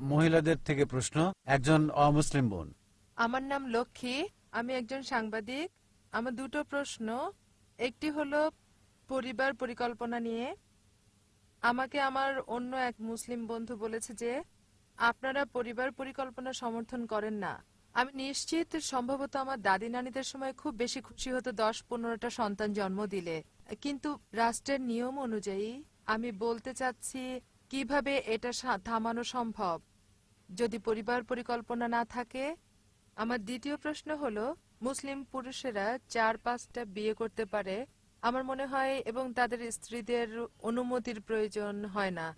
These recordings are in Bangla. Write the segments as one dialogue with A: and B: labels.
A: মহিলাদের থেকে প্রশ্ন, একজন অমুসলিম বোন।
B: আমার নাম লক্ষ্মী, আমি একজন সাংবাদিক। আমার দুটো প্রশ্ন, একটি হলো পরিবার পরিকল্পনা নিয়ে। আমাকে আমার অন্য এক মুসলিম বন্ধু বলেছে যে, আপনারা পরিবার পরিকল্পনা সমর্থন করেন না। আমি নিশ্চিত সম্ভবত আমার দাদি নানিদের সময় খুব বেশি খুশি হতো দশ পনেরোটা সন্তান জন্ম দিলে। কিন্তু রাষ্ট্রের নিয়ম অনুযায়ী আমি বলতে চাচ্ছি, কীভাবে এটা থামানো সম্ভব? যদি পরিবার পরিকল্পনা না থাকে, আমার দ্বিতীয় প্রশ্ন হলো, মুসলিম পুরুষেরা চার পাঁচটা বিয়ে করতে পারে, আমার মনে হয়, এবং তাদের স্ত্রীদের অনুমতির প্রয়োজন হয় না।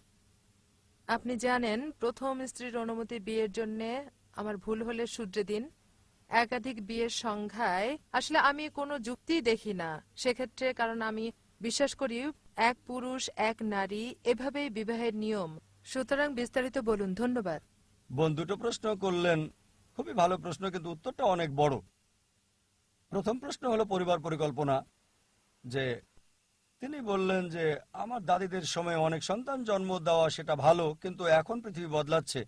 B: আপনি জানেন, প্রথম স্ত্রীর অনুমতি বিয়ের জন্য আমার ভুল হলে শুধরে দিন। একাধিক বিয়ের সংখ্যায়, আসলে আমি কোনো যুক্তি দেখি না। সেক্ষেত্রে কারণ আমি বিশ্বাস করি, এক পুরুষ, এক নারী, এভাবেই বিবাহের নিয়ম। সুতরাং বিস্তারিত বলুন, ধন্যবাদ।
C: বোন দুটো প্রশ্ন করলেন। খুবই ভালো প্রশ্ন, কিন্তু উত্তরটা অনেক বড়। প্রথম প্রশ্ন হলো পরিবার পরিকল্পনা, যে তিনি বললেন যে, আমার দাদিদের সময় অনেক সন্তান জন্ম দেওয়া সেটা ভালো, কিন্তু এখন পৃথিবী বদলাচ্ছে।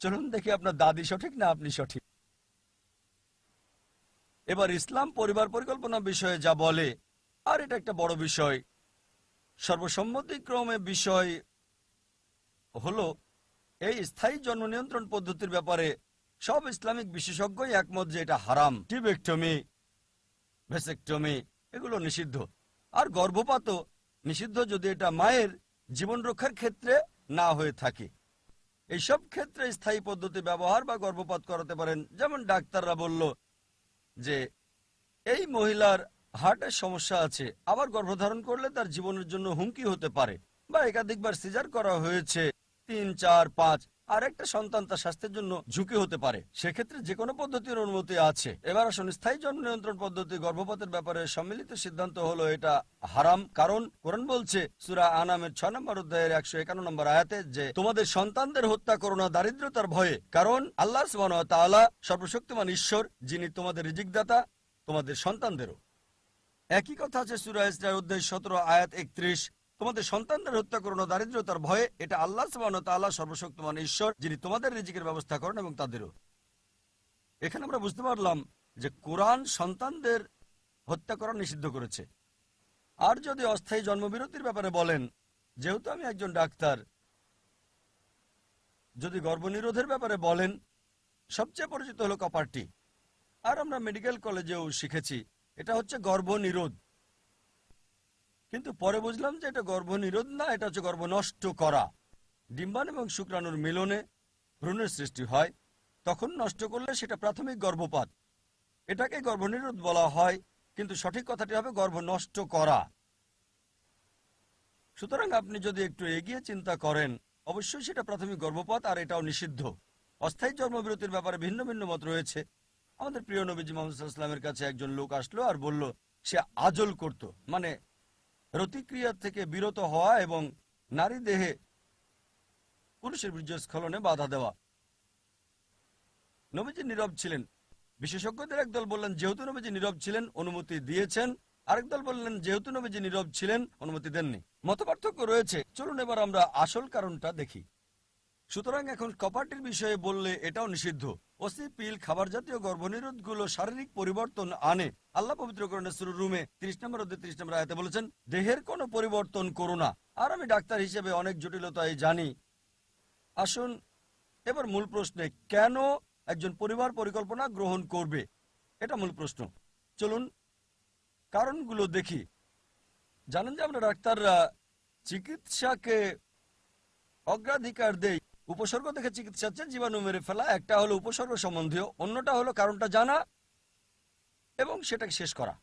C: চলুন দেখি আপনার দাদি সঠিক না আপনি সঠিক? এবার ইসলাম পরিবার পরিকল্পনা বিষয়ে যা বলে, আর এটা একটা বড় বিষয়। সর্বসম্মতিক্রমে বিষয় হলো এই স্থায়ী জন্ম নিয়ন্ত্রণ পদ্ধতির ব্যাপারে সব ইসলামিক বিশেষজ্ঞই একমত যে এটা হারাম। টিবেকটমি, ভেসেকটমি, এগুলো নিষিদ্ধ। আর গর্ভপাতও নিষিদ্ধ যদি এটা মায়ের জীবন রক্ষার ক্ষেত্রে না হয়ে থাকে। এইসব ক্ষেত্রে স্থায়ী পদ্ধতি ব্যবহার বা গর্ভপাত করাতে পারেন। যেমন ডাক্তাররা বলল যে, এই মহিলার হার্টের সমস্যা আছে। আবার গর্ভধারণ করলে তার জীবনের জন্য হুমকি হতে পারে বা একাধিকবার সিজার করা হয়েছে। তিন, চার, পাঁচ, আর একটা সন্তান তার স্বাস্থ্যের জন্য ঝুঁকি হতে পারে। সেক্ষেত্রে যে কোনো পদ্ধতির অনুমতি আছে। এবার আসুন, স্থায়ী জন্ম নিয়ন্ত্রণ পদ্ধতি গর্ভপাতের ব্যাপারে সম্মিলিত সিদ্ধান্ত হলো এটা হারাম। কারণ কোরআন বলছে, সুরা আনামের নম্বর অধ্যায়ের একশো একান্ন নম্বর আয়াতে যে, তোমাদের সন্তানদের হত্যা করো না দারিদ্রতার ভয়ে। কারণ আল্লাহ তাআলা সর্বশক্তিমান ঈশ্বর, যিনি তোমাদের রিজিকদাতা, তোমাদের সন্তানদেরও। একই কথা আছে সুরা ইসরায়েল অধ্যায় সতেরো, আয়াত একত্রিশ। তোমাদের সন্তানদের হত্যা করো না দারিদ্রতার ভয়ে, এটা আল্লাহ তাআলা সর্বশক্তিমান ঈশ্বর, যিনি তোমাদের রিজিকের ব্যবস্থা করেন এবং তাদেরও। এখানে আমরা বুঝতে পারলাম যে কোরআন সন্তানদের হত্যা করা নিষিদ্ধ করেছে। আর যদি অস্থায়ী জন্মবিরতির ব্যাপারে বলেন, যেহেতু আমি একজন ডাক্তার, যদি গর্ভনিরোধের ব্যাপারে বলেন, সবচেয়ে পরিচিত হলো কপারটি। আর আমরা মেডিকেল কলেজেও শিখেছি, এটা হচ্ছে গর্ভনিরোধ। কিন্তু পরে বুঝলাম যে এটা গর্ভনিরোধ না, এটা হচ্ছে গর্ভ নষ্ট করা। ডিম্বাণ এবং শুক্রাণুর মিলনে ভ্রূণের সৃষ্টি হয়, তখন নষ্ট করলে সেটা প্রাথমিক গর্ভপাত। এটাকে গর্ভনিরোধ বলা হয়, কিন্তু সঠিক কথাটি হবে গর্ভ নষ্ট করা। সুতরাং আপনি যদি একটু এগিয়ে চিন্তা করেন, অবশ্যই সেটা প্রাথমিক গর্ভপাত আর এটাও নিষিদ্ধ। অস্থায়ী জন্মবিরতির ব্যাপারে ভিন্ন ভিন্ন মত রয়েছে। আমাদের প্রিয় নবীজি মোহাম্মদ ইসলামের কাছে একজন লোক আসলো আর বলল, সে আজল করত মানে রতিক্রিয়া থেকে বিরত হওয়া এবং নারী দেহে পুরুষের বীর্যস্খলনে বাধা দেওয়া। নবীজি নীরব ছিলেন। বিশেষজ্ঞদের একদল বললেন, যেহেতু নবীজি নীরব ছিলেন, অনুমতি দিয়েছেন। আরেক দল বললেন, যেহেতু নবীজি নীরব ছিলেন, অনুমতি দেননি। মত রয়েছে। চলুন এবার আমরা আসল কারণটা দেখি। সুতরাং এখন কপারটির বিষয়ে বললে এটাও নিষিদ্ধ। ওসি পিল খাবার জাতীয় গর্ভনিরোধগুলো শারীরিক পরিবর্তন আনে। আল্লাহ পবিত্র করণের রুমে ত্রিশ নম্বর অধ্যায় ত্রিশ নম্বর আয়তে বলেছেন, দেহের কোনো পরিবর্তন করো না। আর আমি ডাক্তার হিসেবে অনেক জটিলতায় জানি। আসুন, এবার মূল প্রশ্নে, কেন একজন পরিবার পরিকল্পনা গ্রহণ করবে? এটা মূল প্রশ্ন। চলুন, কারণগুলো দেখি। জানেন যে আমরা ডাক্তাররা চিকিৎসাকে অগ্রাধিকার দেই। উপসর্গ দেখে চিকিৎসা জীবাণু মেরে ফেলা, একটা হলো উপসর্গ সম্বন্ধীয়, অন্যটা হলো কারণটা জানা এবং সেটাকে শেষ করা।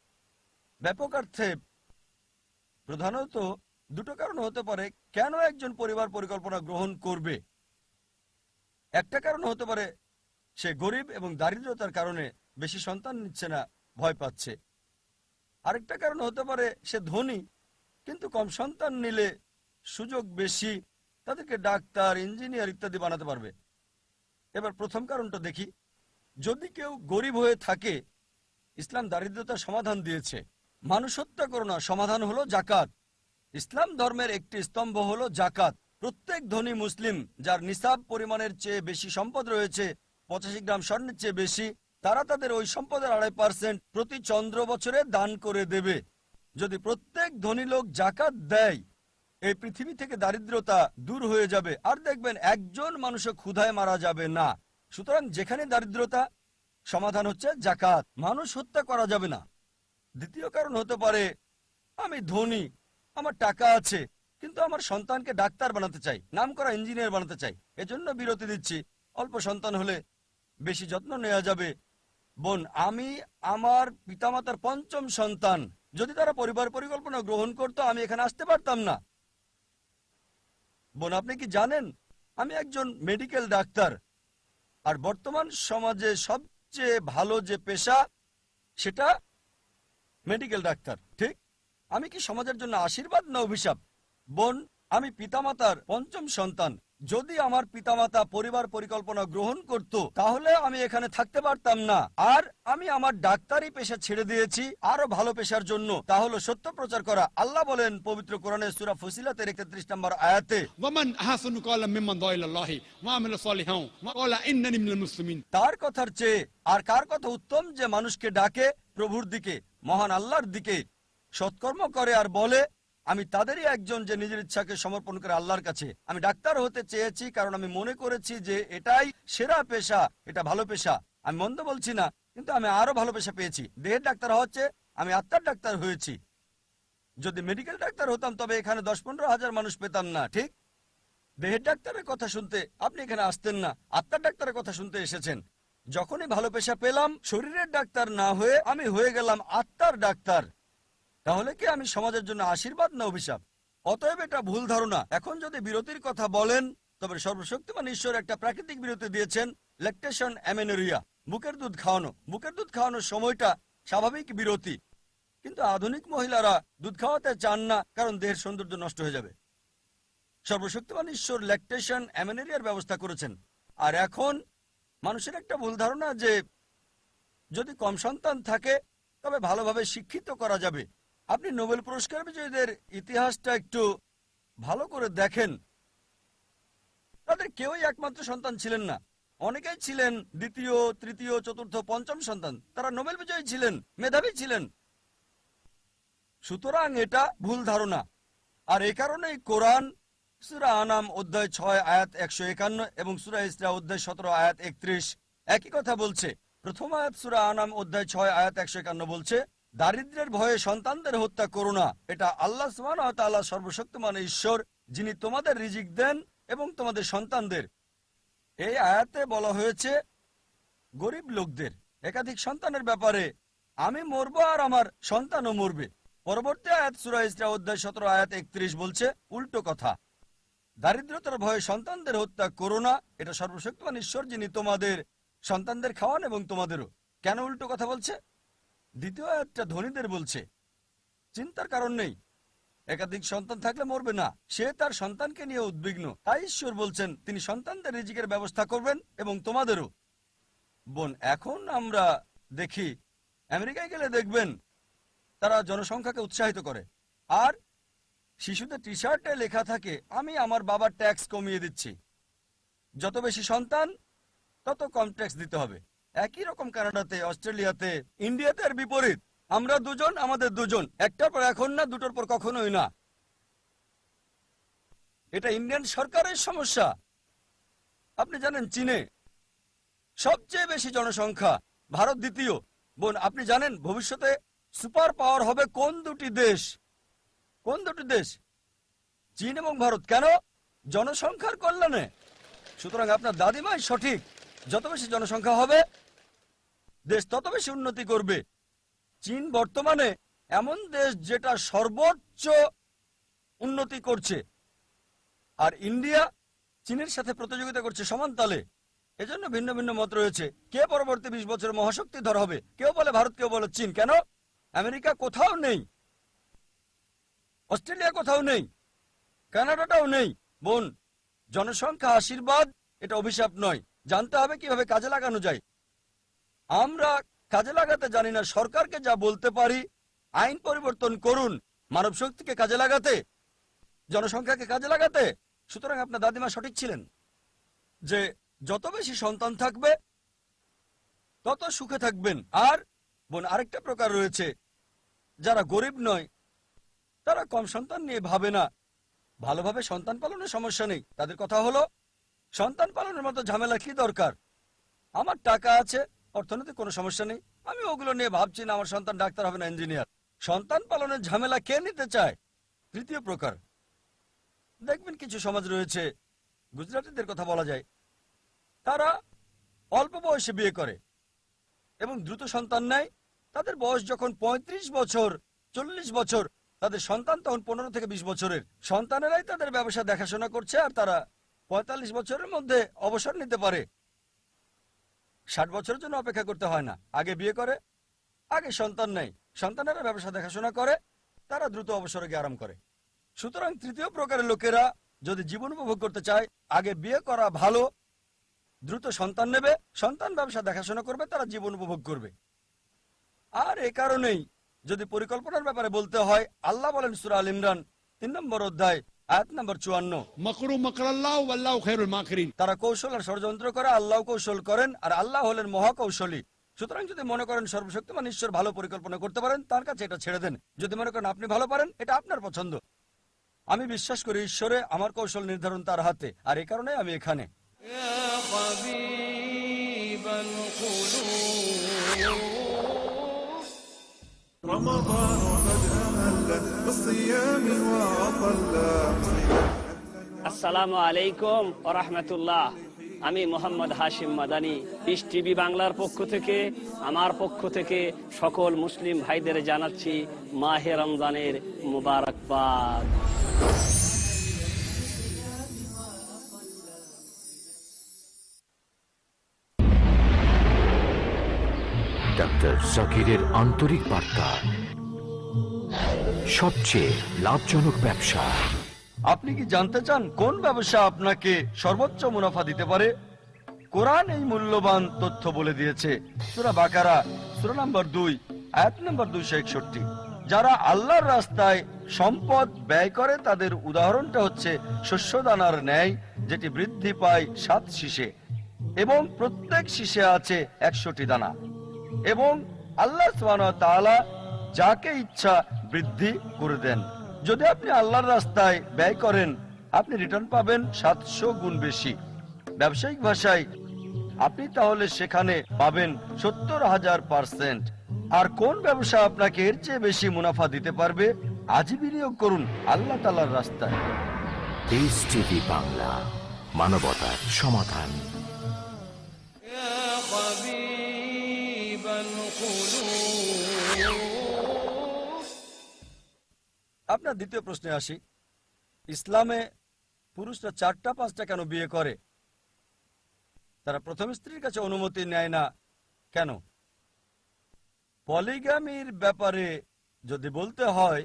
C: ব্যাপক অর্থে প্রধানত দুটো কারণ হতে পারে, কেন একজন পরিবার পরিকল্পনা গ্রহণ করবে? একটা কারণ হতে পারে, সে গরিব এবং দারিদ্রতার কারণে বেশি সন্তান নিচ্ছে না, ভয় পাচ্ছে। আরেকটা কারণ হতে পারে, সে ধনী, কিন্তু কম সন্তান নিলে সুযোগ বেশি। তাদেরকে ডাক্তার, ইঞ্জিনিয়ার ইত্যাদি বানাতে পারবে। এবার প্রথম কারণটা দেখি, যদি কেউ গরিব হয়ে থাকে, ইসলাম দারিদ্রতার সমাধান দিয়েছে। মানুষ হত্যা করোনা সমাধান হলো জাকাত। ইসলাম ধর্মের একটি স্তম্ভ হলো জাকাত। প্রত্যেক ধনী মুসলিম যার নিসাব পরিমাণের চেয়ে বেশি সম্পদ রয়েছে, পঁচাশি গ্রাম স্বর্ণের চেয়ে বেশি, তারা তাদের ওই সম্পদের আড়াই পার্সেন্ট প্রতি চন্দ্র বছরে দান করে দেবে। যদি প্রত্যেক ধনী লোক জাকাত দেয় এই পৃথিবী থেকে দারিদ্রতা দূর হয়ে যাবে। আর দেখবেন, একজন মানুষও ক্ষুধায় মারা যাবে না। সুতরাং যেখানে দারিদ্রতা, সমাধান হচ্ছে জাকাত। মানুষ হত্যা করা যাবে না। দ্বিতীয় কারণ হতে পারে, আমি ধনী, আমার টাকা আছে, কিন্তু আমার সন্তানকে ডাক্তার বানাতে চাই নাম করা ইঞ্জিনিয়ার বানাতে চাই, এজন্য বিরতি দিচ্ছি। অল্প সন্তান হলে বেশি যত্ন নেওয়া যাবে। বোন, আমি আমার পিতামাতার পঞ্চম সন্তান। যদি তারা পরিবার পরিকল্পনা গ্রহণ করতো, আমি এখানে আসতে পারতাম না। বোন, আপনি কি জানেন? আমি একজন মেডিকেল ডাক্তার। আর বর্তমান সমাজে সবচেয়ে ভালো যে পেশা, সেটা মেডিকেল ডাক্তার। ঠিক? আমি কি সমাজের জন্য আশীর্বাদ না অভিশাপ? বোন, আমি পিতামাতার পঞ্চম সন্তান। যদি আমার পিতামাতা পরিবার পরিকল্পনা গ্রহণ করত তাহলে আমি এখানে থাকতে পারতাম না। আর আমি আমার ডাক্তারি পেশা ছেড়ে দিয়েছি আরও ভালো পেশার জন্য। তা হলো সত্য প্রচার করা। আল্লাহ বলেন পবিত্র কোরআনে সুরা ফুসিলাতের একত্রিশ নম্বর আয়াতে তার কথার চেয়ে আর কার কথা উত্তম যে মানুষকে ডাকে প্রভুর দিকে মহান আল্লাহর দিকে সৎকর্ম করে আর বলে আমি তাদেরই একজন যে নিজের ইচ্ছাকে সমর্পণ করে আল্লাহর কাছে। আমি ডাক্তার হতে চেয়েছি, কারণ আমি মনে করেছি যে এটাই সেরা পেশা, এটা ভালো পেশা। আমি মন্দ বলছি না, কিন্তু আমি আরও ভালো পেশা পেয়েছি। দেহের ডাক্তার হচ্ছে, আমি আত্মার ডাক্তার হয়েছি। যদি মেডিকেল ডাক্তার হতাম, তবে এখানে দশ পনেরো হাজার মানুষ পেতাম না, ঠিক? দেহের ডাক্তারের কথা শুনতে আপনি এখানে আসতেন না, আত্মার ডাক্তারের কথা শুনতে এসেছেন। যখনই ভালো পেশা পেলাম, শরীরের ডাক্তার না হয়ে আমি হয়ে গেলাম আত্মার ডাক্তার। তাহলে কি আমি সমাজের জন্য আশীর্বাদ না অভিশাপ? অতএব এটা ভুল ধারণা। এখন যদি বিরতির কথা বলেন, তবে সর্বশক্তিমান ঈশ্বর একটা প্রাকৃতিক বিরতি দিয়েছেন ল্যাকটেশন অ্যামেনোরিয়া বুকের দুধ খাওয়ানো। বুকের দুধ খাওয়ানোর সময়টা স্বাভাবিক বিরতি। কিন্তু আধুনিক মহিলারা দুধ খাওয়াতে চান না, কারণ দেহের সৌন্দর্য নষ্ট হয়ে যাবে। সর্বশক্তিমান ঈশ্বর ল্যাকটেশন অ্যামেনেরিয়ার ব্যবস্থা করেছেন। আর এখন মানুষের একটা ভুল ধারণা যে যদি কম সন্তান থাকে, তবে ভালোভাবে শিক্ষিত করা যাবে। আপনি নোবেল পুরস্কার বিজয়ীদের ইতিহাসটা একটু ভালো করে দেখেন। তাদের কেউই একমাত্র সন্তান ছিলেন না। অনেকেই ছিলেন দ্বিতীয়, তৃতীয়, চতুর্থ, পঞ্চম সন্তান। তারা নোবেল বিজয়ী ছিলেন, মেধাবী ছিলেন। সুতরাং এটা ভুল ধারণা। আর এই কারণেই কোরআন, সুরা আনাম অধ্যায় ছয়, আয়াত একশো একান্ন এবং সুরা ইসরা অধ্যায় সতেরো, আয়াত একত্রিশ একই কথা বলছে। প্রথম আয়াত সুরা আনাম অধ্যায় ছয়, আয়াত একশো একান্ন বলছে দারিদ্রের ভয়ে সন্তানদের হত্যা করো না। এটা আল্লাহ সুবহানাহু ওয়া সর্বশক্তিমান ঈশ্বর, যিনি তোমাদের রিজিক দেন এবং তোমাদের সন্তানদের। এই আয়াতে বলা হয়েছে, গরিব লোকদের, একাধিক সন্তানের ব্যাপারে, আমি মরবো আর আমার সন্তানও মরবে। পরবর্তী আয়াত সুরা ইসরা অধ্যায় সতেরো, আয়াত একত্রিশ বলছে, উল্টো কথা। দারিদ্রতার ভয়ে সন্তানদের হত্যা করো না, এটা সর্বশক্তিমান ঈশ্বর, যিনি তোমাদের সন্তানদের খাওয়ান এবং তোমাদেরও। কেন উল্টো কথা বলছে? দ্বিতীয় আয়াতটা ধনীদের বলছে, চিন্তার কারণ নেই। একাধিক সন্তান থাকলে মরবে না। সে তার সন্তানকে নিয়ে উদ্বিগ্ন। তাই ঈশ্বর বলছেন, তিনি সন্তানদের রিজিকের ব্যবস্থা করবেন এবং তোমাদেরও। বোন, এখন আমরা দেখি, আমেরিকায় গেলে দেখবেন, তারা জনসংখ্যাকে উৎসাহিত করে। আর শিশুদের টি শার্টে লেখা থাকে, আমি আমার বাবার ট্যাক্স কমিয়ে দিচ্ছি। যত বেশি সন্তান, তত কম ট্যাক্স দিতে হবে। একই রকম কানাডাতে, অস্ট্রেলিয়াতে, ইন্ডিয়াতে এর বিপরীত। আমরা দুজন, আমাদের দুজন। একটার পর এখন না, দুটোর পর কখনোই না। এটা ইন্ডিয়ান সরকারের সমস্যা। আপনি জানেন, চীনে সবচেয়ে বেশি জনসংখ্যা, ভারত দ্বিতীয়। বোন, আপনি জানেন, ভবিষ্যতে সুপার পাওয়ার হবে কোন দুটি দেশ? কোন দুটি দেশ? চীন এবং ভারত। কেন? জনসংখ্যার কল্যাণে। সুতরাং আপনার দাদিমাই সঠিক। যত বেশি জনসংখ্যা হবে, দেশ তত বেশি উন্নতি করবে। চীন বর্তমানে এমন দেশ যেটা সর্বোচ্চ উন্নতি করছে। আর ইন্ডিয়া চীনের সাথে প্রতিযোগিতা করছে সমান তালে। এজন্য ভিন্ন ভিন্ন মত রয়েছে। কে পরবর্তী বিশ বছর মহাশক্তি ধর হবে? কেউ বলে ভারত, কেউ বলে চীন। কেন? আমেরিকা কোথাও নেই। অস্ট্রেলিয়া কোথাও নেই। কানাডাটাও নেই। বোন, জনসংখ্যা আশীর্বাদ, এটা অভিশাপ নয়। জানতে হবে কীভাবে কাজে লাগানো যায়। আমরা কাজে লাগাতে জানি না, সরকারকে যা বলতে পারি, আইন পরিবর্তন করুন, মানব শক্তিকে কাজে লাগাতে, জনসংখ্যাকে কাজে লাগাতে। সুতরাং আপনার দাদিমা সঠিক ছিলেন যে যত বেশি সন্তান থাকবে, তত সুখে থাকবেন। আর বোন, আরেকটা প্রকার রয়েছে, যারা গরিব নয়, তারা কম সন্তান নিয়ে ভাবে না। ভালোভাবে সন্তান পালনের সমস্যা নেই। তাদের কথা হলো সন্তান পালনের মতো ঝামেলা কি দরকার? আমার টাকা আছে, অর্থনৈতিক কোনো সমস্যা নেই। আমি ওগুলো নিয়ে ভাবছি না, আমার সন্তান ডাক্তার হবে না, ইঞ্জিনিয়ার। সন্তান পালনের ঝামেলা কে নিতে চায়? তৃতীয় প্রকার। দেখবেন কিছু সমাজ রয়েছে, গুজরাটিদের কথা বলা যায়, তারা অল্প বয়সে বিয়ে করে এবং দ্রুত সন্তান নেয়। তাদের বয়স যখন ৩৫ বছর, চল্লিশ বছর, তাদের সন্তান তখন পনেরো থেকে বিশ বছরের। সন্তানেরাই তাদের ব্যবসা দেখাশোনা করছে আর তারা পঁয়তাল্লিশ বছরের মধ্যে অবসর নিতে পারে। ষাট বছরের জন্য অপেক্ষা করতে হয় না। আগে বিয়ে করে, আগে সন্তান নেই সন্তানেরা ব্যবসা দেখাশোনা করে, তারা দ্রুত অবসরে গিয়ে আরাম করে। সুতরাং তৃতীয় প্রকারের লোকেরা যদি জীবন উপভোগ করতে চায়, আগে বিয়ে করা ভালো, দ্রুত সন্তান নেবে, সন্তান ব্যবসা দেখাশোনা করবে, তারা জীবন উপভোগ করবে। আর এ কারণেই যদি পরিকল্পনার ব্যাপারে বলতে হয়, আল্লাহ বলেন সুরা আল ইমরান তিন নম্বর অধ্যায় চুয়ান্ন।
D: মকরু মকরাল্লাহ খেরুল
C: তারা কৌশল আর ষড়যন্ত্র করে আল্লাহ কৌশল করেন আর আল্লাহ হলেন মহাকৌশলী। সুতরাং যদি মনে করেন সর্বশক্তিমান ঈশ্বর ভালো পরিকল্পনা করতে পারেন তার কাছে এটা ছেড়ে দেন। যদি মনে করেন আপনি ভালো পারেন এটা আপনার পছন্দ। আমি বিশ্বাস করি ঈশ্বরে আমার কৌশল নির্ধারণ তার হাতে আর এ কারণে আমি এখানে।
E: আসসালামু আলাইকুম রহমতুল্লাহ। আমি মোহাম্মদ হাশিম মাদানি ইস টিভি বাংলার পক্ষ থেকে, আমার পক্ষ থেকে সকল মুসলিম ভাইদের জানাচ্ছি মাহে রমজানের মুবারকবাদ।
F: ডাক্তার জাকিরের আন্তরিক বার্তা। সবচেয়ে লাভজনক ব্যবসা।
C: আপনি কি জানতে চান কোন ব্যবসা আপনাকে সর্বোচ্চ মুনাফা দিতে পারে? কোরআন এই মূল্যবান তথ্য বলে দিয়েছে। সুরা বাকারা, সুরা নাম্বার দুই, আয়াত নাম্বার দুইশো একষট্টি। যারা আল্লাহর রাস্তায় সম্পদ ব্যয় করে, তাদের উদাহরণটা হচ্ছে শস্যদানার ন্যায়, যেটি বৃদ্ধি পায় সাত শীষে। এবং প্রত্যেক শীষে আছে একশোটি দানা। এবং আল্লাহ যাকে ইচ্ছা বৃদ্ধি করে দেন। যদি আপনি আল্লাহর রাস্তায় ব্যয় করেন আপনি রিটার্ন পাবেন সাতশো গুণ বেশি। ব্যবসায়িক ভাষায় আপনি তাহলে সেখানে পাবেন সত্তর হাজার পার্সেন্ট আর কোন ব্যবসা আপনাকে এর চেয়ে বেশি মুনাফা দিতে পারবে আজই বিনিয়োগ করুন আল্লাহ তালার রাস্তায়।
F: বাংলা মানবতার সমাধান।
C: আপনার দ্বিতীয় প্রশ্নে আসি। ইসলামে পুরুষরা চারটা পাঁচটা কেন বিয়ে করে? তারা প্রথম স্ত্রীর কাছে অনুমতি নেয় না কেন? পলিগামির ব্যাপারে যদি বলতে হয়,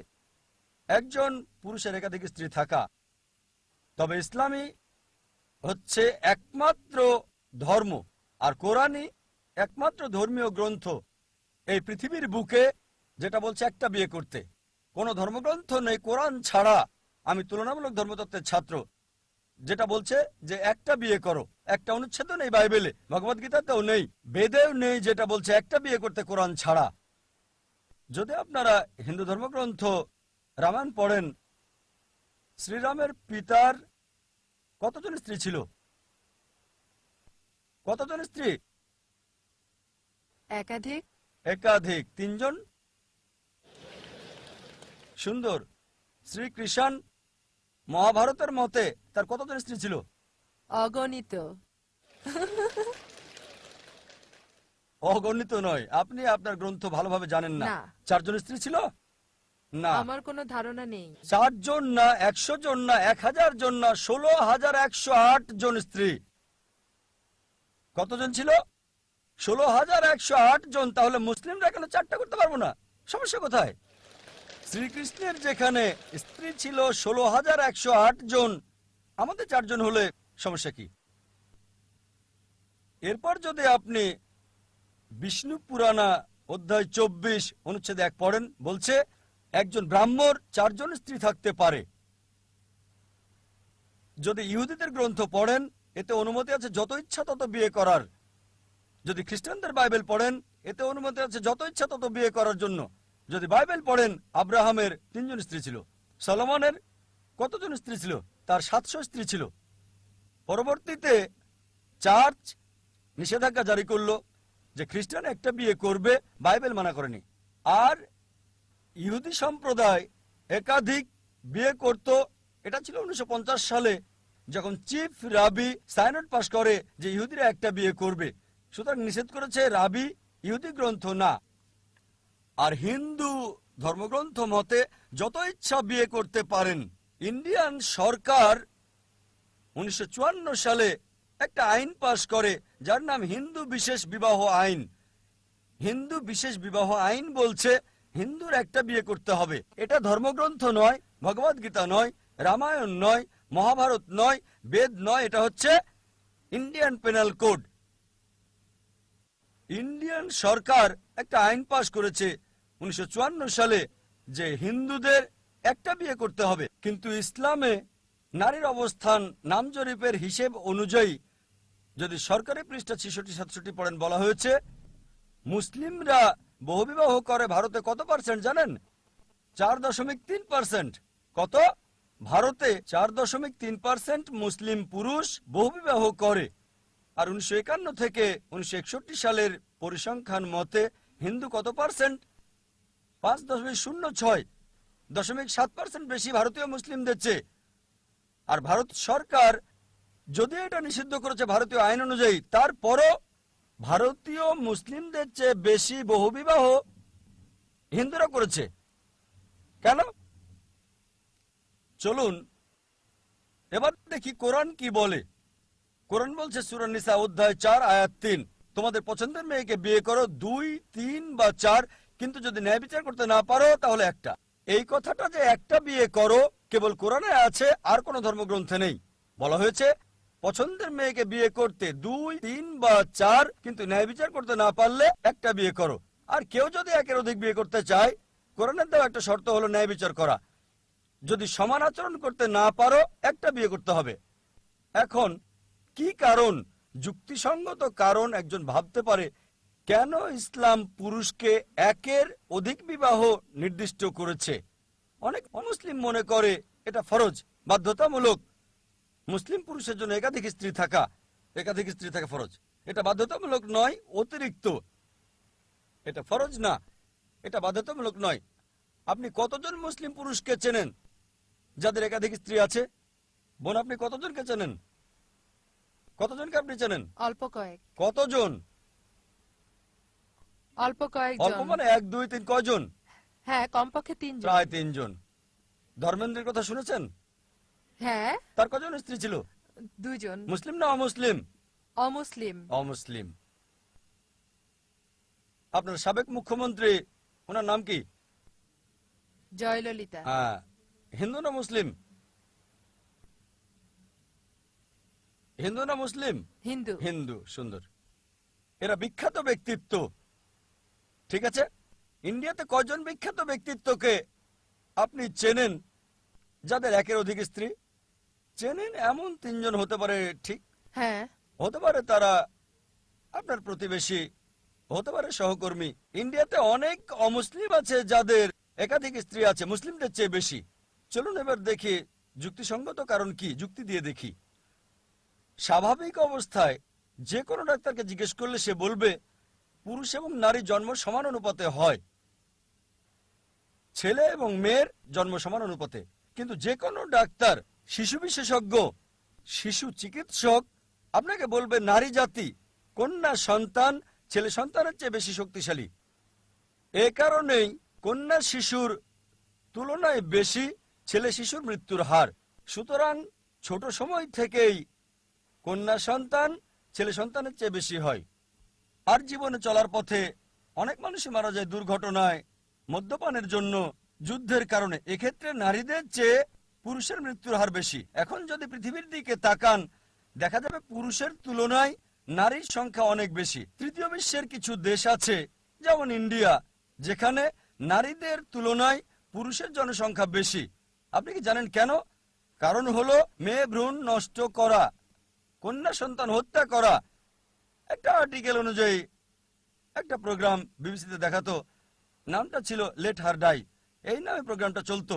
C: একজন পুরুষের একাধিক স্ত্রী থাকা। তবে ইসলামী হচ্ছে একমাত্র ধর্ম, আর কোরআনই একমাত্র ধর্মীয় গ্রন্থ এই পৃথিবীর বুকে যেটা বলছে একটা বিয়ে করতে। কোন ধর্মগ্রন্থ নেই, কোরআন ছাড়া। আমি তুলনামূলক ধর্মতত্ত্বের ছাত্র। যেটা বলছে যে একটা বিয়ে করো, একটা অনুচ্ছেদ নেই বাইবেলে ভগবত গীতাতেও নেই, বেদেও নেই যেটা বলছে একটা বিয়ে করতে কোরআন ছাড়া। যদি আপনারা হিন্দু ধর্মগ্রন্থ রামায়ণ পড়েন, শ্রীরামের পিতার কতজন স্ত্রী ছিল? কতজন স্ত্রী?
B: একাধিক?
C: একাধিক। তিনজন? সুন্দর। শ্রীকৃষ্ণ মহাভারতের মতে তার কতজন স্ত্রী ছিল?
B: অগণিত।
C: অগণিত নয়। আপনি আপনার গ্রন্থ ভালোভাবে জানেন না।
B: না।
C: চারজন স্ত্রী ছিল? না।
B: আমার কোনো ধারণা নেই।
C: চারজন না একশো জন না এক হাজার জন না ষোলো হাজার একশো আট জন স্ত্রী। কতজন ছিল? ষোলো হাজার একশো আট জন, তাহলে মুসলিমরা কেন চারটা করতে পারব না। সমস্যা কোথায়? শ্রীকৃষ্ণের যেখানে স্ত্রী ছিল ষোলো হাজার একশো আট জন। আমাদের চারজন হলে সমস্যা কি? এরপর যদি আপনি বিষ্ণু পুরাণা অধ্যায় চব্বিশ অনুচ্ছেদ এক পড়েন, বলছে, একজন ব্রাহ্মর, চারজন স্ত্রী থাকতে পারে। যদি ইহুদিদের গ্রন্থ পড়েন, এতে অনুমতি আছে, যত ইচ্ছা তত বিয়ে করার। যদি খ্রিস্টানদের বাইবেল পড়েন, এতে অনুমতি আছে, যত ইচ্ছা তত বিয়ে করার জন্য। যদি বাইবেল পড়েন, আব্রাহামের তিনজন স্ত্রী ছিল। সলোমনের কতজন স্ত্রী ছিল? তার সাতশো স্ত্রী ছিল। পরবর্তীতে চার্চ নিষেধাজ্ঞা জারি করল যে খ্রিস্টান একটা বিয়ে করবে, বাইবেল মানা করেনি। আর ইহুদি সম্প্রদায় একাধিক বিয়ে করত, এটা ছিল উনিশশো পঞ্চাশ সালে, যখন চিফ রাবি সাইনট পাশ করে যে ইহুদিরা একটা বিয়ে করবে। সুতরাং নিষেধ করেছে রাবি ইহুদি গ্রন্থ না। আর হিন্দু ধর্মগ্রন্থ মতে যত ইচ্ছা বিয়ে করতে পারেন, ইন্ডিয়ান সরকার উনিশশো চুয়ান্ন সালে একটা আইন পাশ করে, যার নাম হিন্দু বিশেষ বিবাহ আইন। হিন্দু বিশেষ বিবাহ আইন বলছে হিন্দুর একটা বিয়ে করতে হবে। এটা ধর্মগ্রন্থ নয় ভগবদ গীতা নয়, রামায়ণ নয়, মহাভারত নয়, বেদ নয়, এটা হচ্ছে ইন্ডিয়ান পেনাল কোড। ইন্ডিয়ান সরকার একটা আইন পাশ করেছে উনিশশো সালে যে হিন্দুদের একটা বিয়ে করতে হবে। কিন্তু ইসলামে নারীর অবস্থান নাম জরিপের হিসেব অনুযায়ী যদি সরকারি পৃষ্ঠা ছিষট্টি, সাতষট্টি পড়েন বলা হয়েছে, মুসলিমরা বহুবিবাহ করে ভারতে কত পার্সেন্ট জানেন? চার দশমিক তিন পার্সেন্ট। কত? ভারতে চার দশমিক তিন পার্সেন্ট মুসলিম পুরুষ বহুবিবাহ করে। আর উনিশশো একান্ন থেকে উনিশশো একষট্টি সালের পরিসংখ্যান মতে হিন্দু কত পার্সেন্ট? পাঁচ দশমিক শূন্য ছয়, দশমিক সাত পার্সেন্ট বেশি ভারতীয় মুসলিমদের চেয়ে। আর ভারত সরকার যদি এটা নিষিদ্ধ করেছে ভারতীয় আইন অনুযায়ী, তারপরও ভারতীয় মুসলিমদের চেয়ে বেশি বহুবিবাহ হিন্দুরা করেছে। কেন? চলুন, এবার দেখি কোরআন কি বলে। কোরআন বলছে সুরানিসা অধ্যায় চার, আয়াত তিন। তোমাদের পছন্দের মেয়েকে বিয়ে করো, দুই, তিন বা চার, কিন্তু যদি ন্যায় বিচার করতে না পারো, তাহলে একটা। এই কথাটা যে একটা বিয়ে করো, কেবল কোরআনে আছে, আর কোনো ধর্মগ্রন্থে নেই। বলা হয়েছে, পছন্দের মেয়েকে বিয়ে করতে দুই, তিন বা চার, কিন্তু ন্যায় বিচার করতে না পারলে একটা বিয়ে করো। আর কেউ যদি একের অধিক বিয়ে করতে চায়, কোরআনের দেওয়া একটা শর্ত হলো ন্যায় বিচার করা। যদি সমান আচরণ করতে না পারো, একটা বিয়ে করতে হবে। এখন কি কারণ, যুক্তিসঙ্গত কারণ একজন ভাবতে পারে, কেন ইসলাম পুরুষকে একের অধিক বিবাহ নির্দিষ্ট করেছে? অনেক অমুসলিম মনে করে এটা ফরজ, বাধ্যতামূলক। মুসলিম পুরুষের জন্য একাধিক স্ত্রী থাকা, একাধিক স্ত্রী থাকা ফরজ। এটা বাধ্যতামূলক নয়, অতিরিক্ত। এটা ফরজ না, এটা বাধ্যতামূলক নয়। আপনি কতজন মুসলিম পুরুষকে চেনেন? যাদের একাধিক স্ত্রী আছে? বোন, আপনি কতজনকে চেনেন? কতজনকে আপনি চেনেন?
B: অল্প কয়েক।
C: কতজন?
B: অল্প
C: অল্প মানে এক দুই তিন কয়জন?
B: হ্যাঁ কমপক্ষে তিনজন।
C: প্রায় তিনজন। ধর্মেন্দ্রের কথা শুনেছেন?
B: হ্যাঁ।
C: তার কজন স্ত্রী ছিল?
B: দুইজন।
C: মুসলিম না অমুসলিম?
B: অমুসলিম।
C: অমুসলিম। আপনার সাবেক মুখ্যমন্ত্রী ওনার নাম কি?
B: জয়ললিতা।
C: হ্যাঁ। হিন্দু না মুসলিম? হিন্দু না মুসলিম?
B: হিন্দু।
C: হিন্দু সুন্দর। এরা বিখ্যাত ব্যক্তিত্ব। ঠিক আছে? ইন্ডিয়াতে কজন বিখ্যাত ব্যক্তিত্বকে আপনি চেনেন যাদের একের অধিক স্ত্রী? চেনেন এমন তিনজন হতে পারে ঠিক?
B: হ্যাঁ।
C: হতে পারে তারা আপনার প্রতিবেশী হতে পারে সহকর্মী। ইন্ডিয়াতে অনেক অমুসলিম আছে যাদের একাধিক স্ত্রী আছে মুসলিমদের চেয়ে বেশি। চলুন এবার দেখি যুক্তিসঙ্গত কারণ কি? যুক্তি দিয়ে দেখি। স্বাভাবিক অবস্থায় যে কোনো ডাক্তারকে জিজ্ঞেস করলে সে বলবে, পুরুষ এবং নারী জন্ম সমান অনুপাতে হয়। ছেলে এবং মেয়ের জন্ম সমান অনুপাতে। কিন্তু যে কোনো ডাক্তার, শিশু বিশেষজ্ঞ, শিশু চিকিৎসক, আপনাকে বলবে, নারী জাতি, কন্যা সন্তান, ছেলে সন্তানের চেয়ে বেশি শক্তিশালী। এ কারণেই কন্যা শিশুর তুলনায় বেশি ছেলে শিশুর মৃত্যুর হার। সুতরাং ছোট সময় থেকেই কন্যা সন্তান ছেলে সন্তানের চেয়ে বেশি হয়। আর জীবনে চলার পথে অনেক মানুষই মারা যায় দুর্ঘটনায়। মদ্যপানের জন্য যুদ্ধের কারণে। এক্ষেত্রে নারীদের চেয়ে পুরুষের মৃত্যুর হার বেশি। এখন যদি পৃথিবীর দিকে তাকান, দেখা যাবে পুরুষের তুলনায় নারীর সংখ্যা অনেক বেশি। তৃতীয় বিশ্বের কিছু দেশ আছে, যেমন ইন্ডিয়া, যেখানে নারীদের তুলনায় পুরুষের জনসংখ্যা বেশি। আপনি কি জানেন কেন? কারণ হলো মেয়ে ভ্রূণ নষ্ট করা। কন্যা সন্তান হত্যা করা। একটা আর্টিকেল অনুযায়ী একটা প্রোগ্রাম বিবিসিতে দেখাতো। নামটা ছিল লেট হার ডাই এই নামে প্রোগ্রামটা চলতো।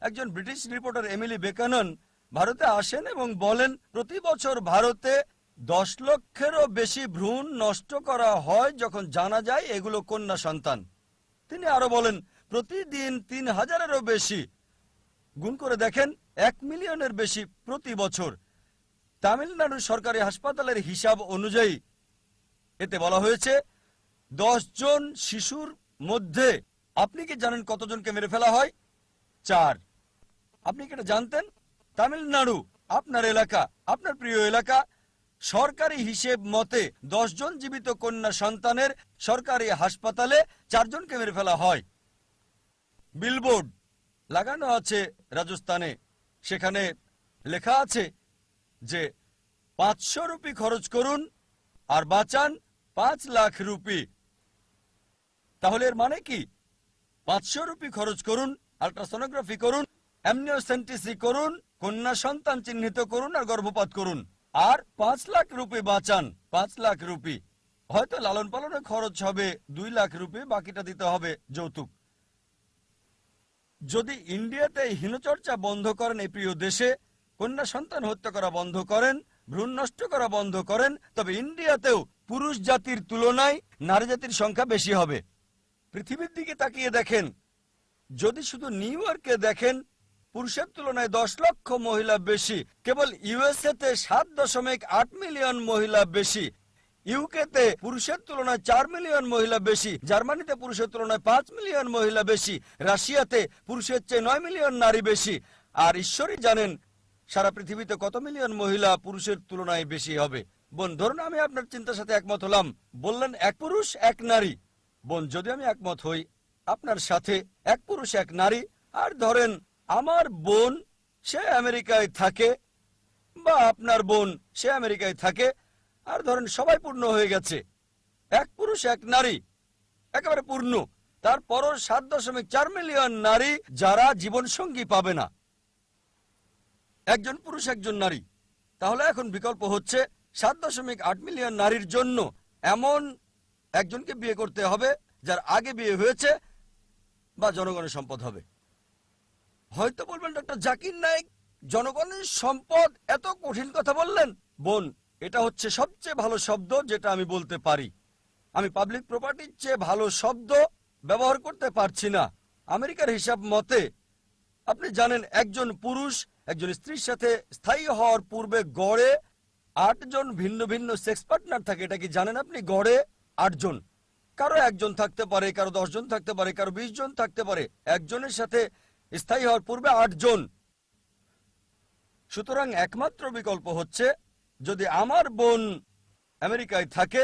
C: একজন ব্রিটিশ রিপোর্টার এমিলি বেকানন ভারতে আসেন এবং বলেন, প্রতি বছর ভারতে দশ লক্ষেরও বেশি ভ্রূণ নষ্ট করা হয় যখন জানা যায় এগুলো কন্যা সন্তান। তিনি আরও বলেন, প্রতিদিন তিন হাজারেরও বেশি। গুণ করে দেখেন, এক মিলিয়নের বেশি প্রতি বছর। তামিলনাড়ুর সরকারি হাসপাতালের হিসাব অনুযায়ী এতে বলা হয়েছে জন শিশুর মধ্যে আপনি কি জানেন কতজনকে মেরে ফেলা হয়? চার। আপনি কি এটা জানতেন? তামিলনাড়ু আপনার এলাকা, আপনার প্রিয় এলাকা। সরকারি হিসেব মতে জন জীবিত কন্যা সন্তানের সরকারি হাসপাতালে চারজনকে মেরে ফেলা হয়। বিলবোর্ড লাগানো আছে রাজস্থানে। সেখানে লেখা আছে যে পাঁচশো রুপি খরচ করুন আর বাঁচান পাঁচ লাখ রুপি। তাহলে এর মানে কি? পাঁচশো রুপি খরচ করুন, আল্ট্রাসোনোগ্রাফি করুন, অ্যামনিওসেন্টিসি করুন, কন্যা সন্তান চিহ্নিত করুন আর গর্ভপাত করুন। আর পাঁচ লাখ রুপি বাঁচান, পাঁচ লাখ রুপি। হয়তো লালন পালনে খরচ হবে দুই লাখ রুপি, বাকিটা দিতে হবে যৌতুক। যদি ইন্ডিয়াতে হীনচর্চা বন্ধ করেন এই প্রিয় দেশে কন্যা সন্তান হত্যা করা বন্ধ করেন, ভ্রূণ নষ্ট করা বন্ধ করেন, তবে ইন্ডিয়াতেও পুরুষ জাতির তুলনায় নারী জাতির সংখ্যা বেশি হবে। পৃথিবীর দিকে তাকিয়ে দেখেন, যদি শুধু নিউ ইয়র্কে দেখেন, পুরুষের তুলনায় দশ লক্ষ মহিলা বেশি, কেবল ইউএসএ তে সাত দশমিক আট মিলিয়ন মহিলা বেশি, ইউকেতে পুরুষের তুলনায় চার মিলিয়ন মহিলা বেশি, জার্মানিতে পুরুষের তুলনায় পাঁচ মিলিয়ন মহিলা বেশি, রাশিয়াতে পুরুষের চেয়ে নয় মিলিয়ন নারী বেশি, আর ঈশ্বরই জানেন সারা পৃথিবীতে কত মিলিয়ন মহিলা পুরুষের তুলনায় বেশি হবে? বোন, ধরুন আমি আপনার চিন্তার সাথে একমত হলাম। বললেন, এক পুরুষ, এক নারী। বোন, যদি আমি একমত হই, আপনার সাথে এক পুরুষ, এক নারী, আর ধরেন আমার বোন, সে আমেরিকায় থাকে, বা আপনার বোন, সে আমেরিকায় থাকে, আর ধরেন সবাই পূর্ণ হয়ে গেছে। এক পুরুষ, এক নারী, একেবারে পূর্ণ। তারপরও সাত দশমিক চার মিলিয়ন নারী যারা জীবন সঙ্গী পাবে না। একজন পুরুষ, একজন নারী। তাহলে এখন বিকল্প হচ্ছে সাত দশমিক আট মিলিয়ন নারীর জন্য এমন একজনকে বিয়ে করতে হবে, যার আগে বিয়ে হয়েছে বা জনগণের সম্পদ হবে। হয়তো বলবেন ডক্টর জাকির নাইক, জনগণের সম্পদ, এত কঠিন কথা বললেন? বোন, এটা হচ্ছে সবচেয়ে ভালো শব্দ যেটা আমি বলতে পারি। আমি পাবলিক প্রপার্টির চেয়ে ভালো শব্দ ব্যবহার করতে পারছি না। আমেরিকার হিসাব মতে, আপনি জানেন একজন পুরুষ একজন স্ত্রীর সাথে স্থায়ী হওয়ার পূর্বে গড়ে আটজন ভিন্ন ভিন্ন সেক্স পার্টনার থাকে, এটা কি জানেন আপনি? গড়ে আটজন। কারও একজন থাকতে পারে, কারও দশজন থাকতে পারে, কারও বিশ জন থাকতে পারে। একজনের সাথে স্থায়ী হওয়ার পূর্বে আটজন। সুতরাং একমাত্র বিকল্প হচ্ছে, যদি আমার বোন আমেরিকায় থাকে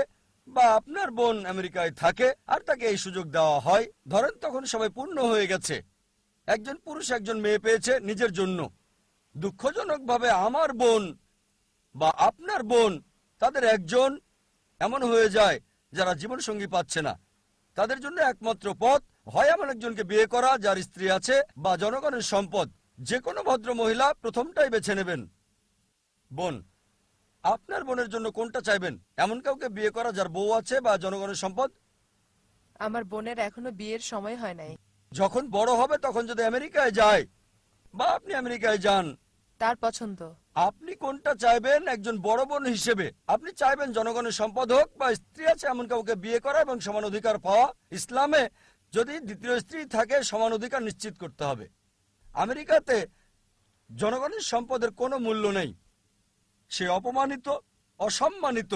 C: বা আপনার বোন আমেরিকায় থাকে আর তাকে এই সুযোগ দেওয়া হয়, ধরেন তখন সবাই পূর্ণ হয়ে গেছে। একজন পুরুষ, একজন মেয়ে পেয়েছে নিজের জন্য। দুঃখজনকভাবে আমার বোন বা আপনার বোন তাদের একজন এমন হয়ে যায় যারা জীবন সঙ্গী পাচ্ছে না। তাদের জন্য একমাত্র পথ হয় এমন একজনকে বিয়ে করা যার স্ত্রী আছে বা জনগণের সম্পদ। যে কোনো ভদ্র মহিলা প্রথমটাই বেছে নেবেন। বোন আপনার বোনের জন্য কোনটা চাইবেন? এমন কাউকে বিয়ে করা যার বউ আছে বা জনগণের সম্পদ?
B: আমার বোনের এখনও বিয়ের সময় হয় নাই।
C: যখন বড় হবে তখন যদি আমেরিকায় যায় বা আপনি আমেরিকায় যান
B: তার পছন্দ।
C: আপনি কোনটা চাইবেন? একজন বড় বোন হিসেবে। আপনি চাইবেন জনগণের সম্পদ হোক বা স্ত্রী আছে, এমন কাউকে বিয়ে করা এবং সমান অধিকার পাওয়া। ইসলামে যদি দ্বিতীয় স্ত্রী থাকে, সমান অধিকার নিশ্চিত করতে হবে। আমেরিকাতে জনগণের সম্পদের কোনো মূল্য নেই। সে অপমানিত, অসম্মানিত।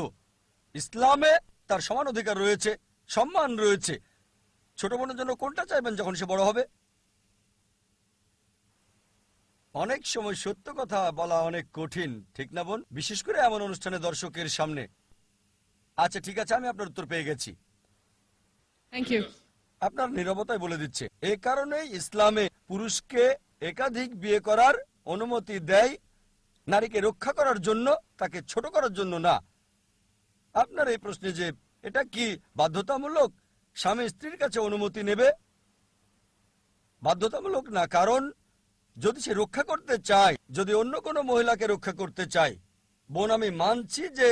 C: ইসলামে তার সমান অধিকার রয়েছে, সম্মান রয়েছে। ছোট বোনের জন্য কোনটা চাইবেন যখন সে বড় হবে? অনেক সময় সত্য কথা বলা অনেক কঠিন ঠিক না বোন? বিশেষ করে এমন অনুষ্ঠানে দর্শকের সামনে। আচ্ছা ঠিক আছে আমি আপনার উত্তর পেয়ে গেছি. আপনার নিরবতায় বলে দিচ্ছে এ কারণেই ইসলামে পুরুষকে একাধিক বিয়ে করার অনুমতি দেয় নারীকে রক্ষা করার জন্য তাকে ছোট করার জন্য না। আপনার এই প্রশ্নে যে এটা কি বাধ্যতামূলক? স্বামী স্ত্রীর কাছে অনুমতি নেবে? বাধ্যতামূলক না কারণ যদি সে রক্ষা করতে চায়, যদি অন্য কোনো মহিলাকে রক্ষা করতে চায়, বোন, আমি মানছি যে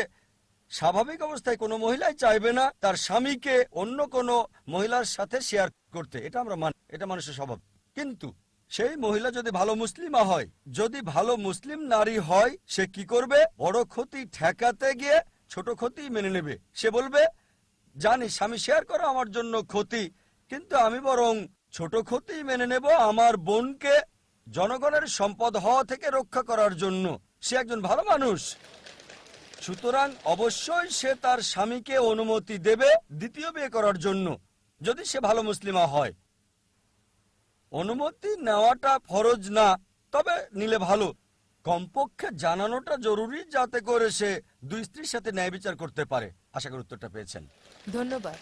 C: স্বাভাবিক অবস্থায় কোনো মহিলাই চাইবে না, তার স্বামীকে অন্য কোনো মহিলার সাথে শেয়ার করতে। এটা আমরা মানি, এটা মানুষের স্বভাব। কিন্তু সেই মহিলা যদি ভালো মুসলিমা হয়, যদি ভালো মুসলিম নারী হয়, সে কি করবে? বড় ক্ষতি ঠেকাতে গিয়ে ছোট ক্ষতি মেনে নেবে। সে বলবে, জানি স্বামী শেয়ার করা আমার জন্য ক্ষতি, কিন্তু আমি বরং ছোট ক্ষতি মেনে নেব আমার বোনকে জনগণের সম্পদ হওয়া থেকে রক্ষা করার জন্য সে একজন ভালো মানুষ। সুতরাং অবশ্যই সে তার স্বামীকে অনুমতি দেবে দ্বিতীয় বিয়ে করার জন্য যদি সে ভালো মুসলিমা হয়। অনুমতি নেওয়াটা ফরজ না তবে নিলে ভালো। কমপক্ষে জানানোটা জরুরি যাতে করে সে দুই স্ত্রীর সাথে ন্যায় বিচার করতে পারে। আশা করি উত্তরটা পেয়েছেন।
B: ধন্যবাদ।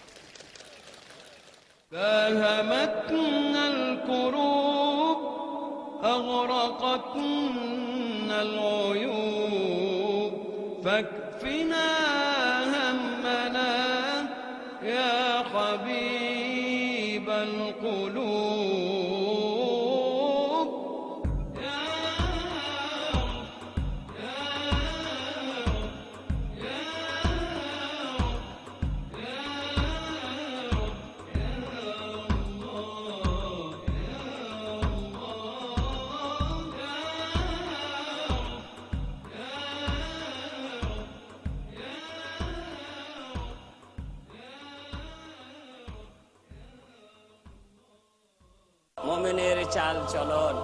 G: أغرقتنا العيوب فاكفنا
E: চলন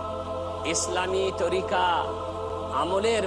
E: ইসলামী তরিকা আমলের